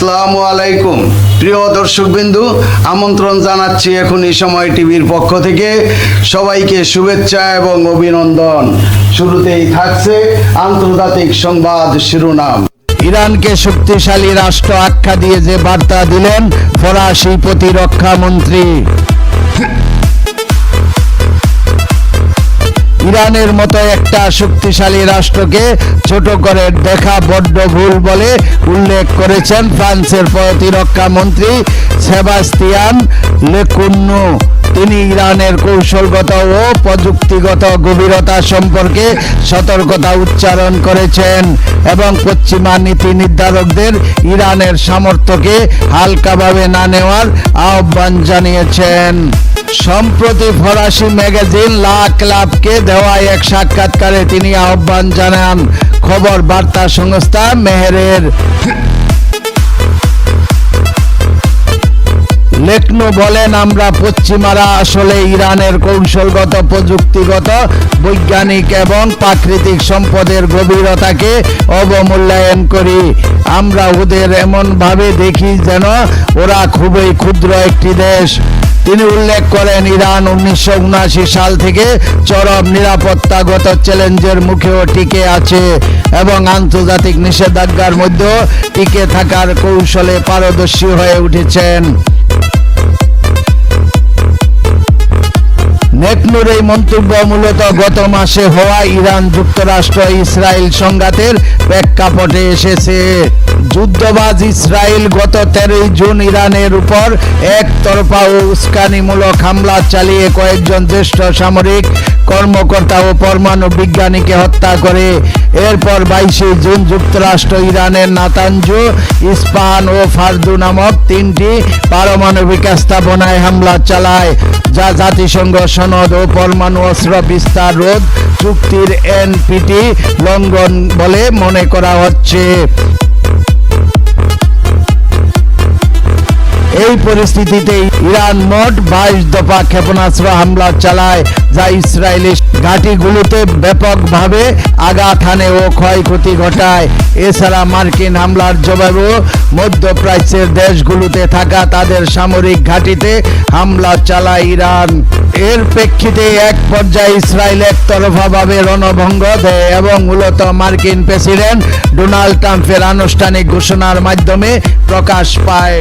আসসালামু আলাইকুম। প্রিয় দর্শকবিন্দু, আমন্ত্রণ জানাচ্ছি এখন এই সময় টিভির পক্ষ থেকে। সবাইকে শুভেচ্ছা এবং অভিনন্দন। শুরুতেই থাকছে আন্তর্জাতিক সংবাদ শিরোনাম। ইরানকে শক্তিশালী রাষ্ট্র আখ্যা দিয়ে যে বার্তা দিলেন ফরাসি প্রতিরক্ষা মন্ত্রী। ইরানের মতো একটা শক্তিশালী রাষ্ট্রকে ছোট করে দেখা বড্ড ভুল বলে উল্লেখ করেছেন ফ্রান্সের প্রতিরক্ষা মন্ত্রী সেবাস্তিয়ান লেকুন্নু তিনি ইরানের কৌশলগত ও প্রযুক্তিগত গভীরতা সম্পর্কে সতর্কতা উচ্চারণ করেছেন এবং পশ্চিমা নীতি নির্ধারকদের ইরানের সামর্থ্যকে হালকাভাবে না নেওয়ার আহ্বান জানিয়েছেন। সম্প্রতি ফরাসি ম্যাগাজিন লা ক্লাবকে দেওয়া এক সাক্ষাৎকারে তিনি আহ্বান জানান। খবর বার্তা সংস্থা মেহেরের। লেখনু বলেন, আমরা পশ্চিমারা আসলে ইরানের কৌশলগত, প্রযুক্তিগত, বৈজ্ঞানিক এবং প্রাকৃতিক সম্পদের গভীরতাকে অবমূল্যায়ন করি। আমরা ওদের এমনভাবে দেখি যেন ওরা খুবই ক্ষুদ্র একটি দেশ। তিনি উল্লেখ করেন, ইরান উনিশশো সাল থেকে চরম নিরাপত্তাগত চ্যালেঞ্জের মুখেও টিকে আছে এবং আন্তর্জাতিক নিষেধাজ্ঞার মধ্যেও টিকে থাকার কৌশলে পারদর্শী হয়ে উঠেছেন। নেকনুর এই মন্তব্য মূলত গত মাসে হওয়া ইরান যুক্তরাষ্ট্র ইসরায়েল সংঘাতের প্রেক্ষাপটে এসেছে। যুদ্ধবাজ ইসরায়েল গত তেরোই জুন ইরানের উপর একতরফা ও উস্কানিমূলক হামলা চালিয়ে কয়েকজন জ্যেষ্ঠ সামরিক কর্মকর্তা ও পরমাণু বিজ্ঞানীকে হত্যা করে। এরপর বাইশে জুন যুক্তরাষ্ট্র ইরানের নাতাঞ্জু ইস্পাহান ও ফারদু নামক তিনটি পারমাণবিক স্থাপনায় হামলা চালায়, যা জাতিসংঘ সনদ ও পরমাণু অস্ত্র বিস্তার রোধ চুক্তির এনপিটি লঙ্ঘন বলে মনে করা হচ্ছে। এই পরিস্থিতিতে ইরান মোট বাইশ দফা ক্ষেপণাস্ত্র হামলা চালায়, যা ইসরায়েলি ঘাঁটিগুলোতে ব্যাপকভাবে আঘাত হানে ও ক্ষয়ক্ষতি ঘটায়। এছাড়া মার্কিন হামলার জবাবেও মধ্যপ্রাচ্যের দেশগুলোতে থাকা তাদের সামরিক ঘাঁটিতে হামলা চালায় ইরান। এর প্রেক্ষিতে এক পর্যায়ে ইসরায়েল একতরফাভাবে রণভঙ্গ দেয় এবং মূলত মার্কিন প্রেসিডেন্ট ডোনাল্ড ট্রাম্পের আনুষ্ঠানিক ঘোষণার মাধ্যমে প্রকাশ পায়।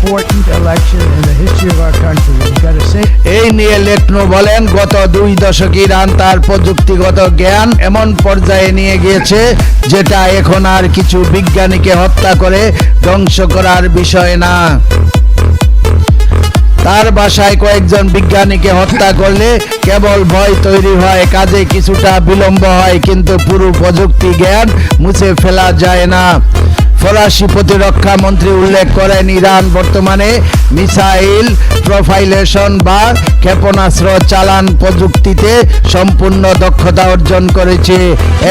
Important election in the history of our country. We've got to say এই নিয়ে লেটনো বলেন, গত দুই দশক ইরান তার প্রযুক্তিগত জ্ঞান এমন পর্যায়ে নিয়ে গিয়েছে, যেটা এখন আর কিছু বিজ্ঞানীকে হত্যা করে ধ্বংস করার বিষয় না তার বাসায় কয়েকজন বিজ্ঞানীকে হত্যা করলে কেবল ভয় তৈরি হয়, কাজে কিছুটা বিলম্ব হয়, কিন্তু পুরো প্রযুক্তি জ্ঞান মুছে ফেলা যায় না ফরাসি প্রতিরক্ষা মন্ত্রী উল্লেখ করেন, ইরান বর্তমানে মিসাইল প্রোফাইলেশন বা ক্ষেপণাস্ত্র চালান প্রযুক্তিতে সম্পূর্ণ দক্ষতা অর্জন করেছে।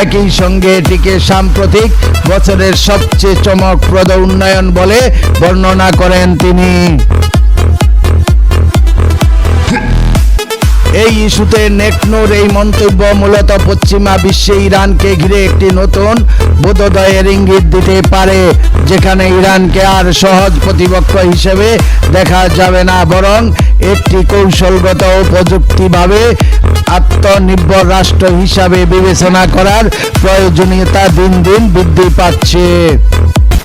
একই সঙ্গে এটিকে সাম্প্রতিক বছরের সবচেয়ে চমকপ্রদ উন্নয়ন বলে বর্ণনা করেন তিনি। এই ইস্যুতে নেকনোর এই মন্তব্য মূলত পশ্চিমা বিশ্বে ইরানকে ঘিরে একটি নতুন বোধোদয়ের ইঙ্গিত দিতে পারে, যেখানে ইরানকে আর সহজ প্রতিপক্ষ হিসেবে দেখা যাবে না, বরং একটি কৌশলগত ও প্রযুক্তিভাবে আত্মনির্ভর রাষ্ট্র হিসাবে বিবেচনা করার প্রয়োজনীয়তা দিন দিন বৃদ্ধি পাচ্ছে।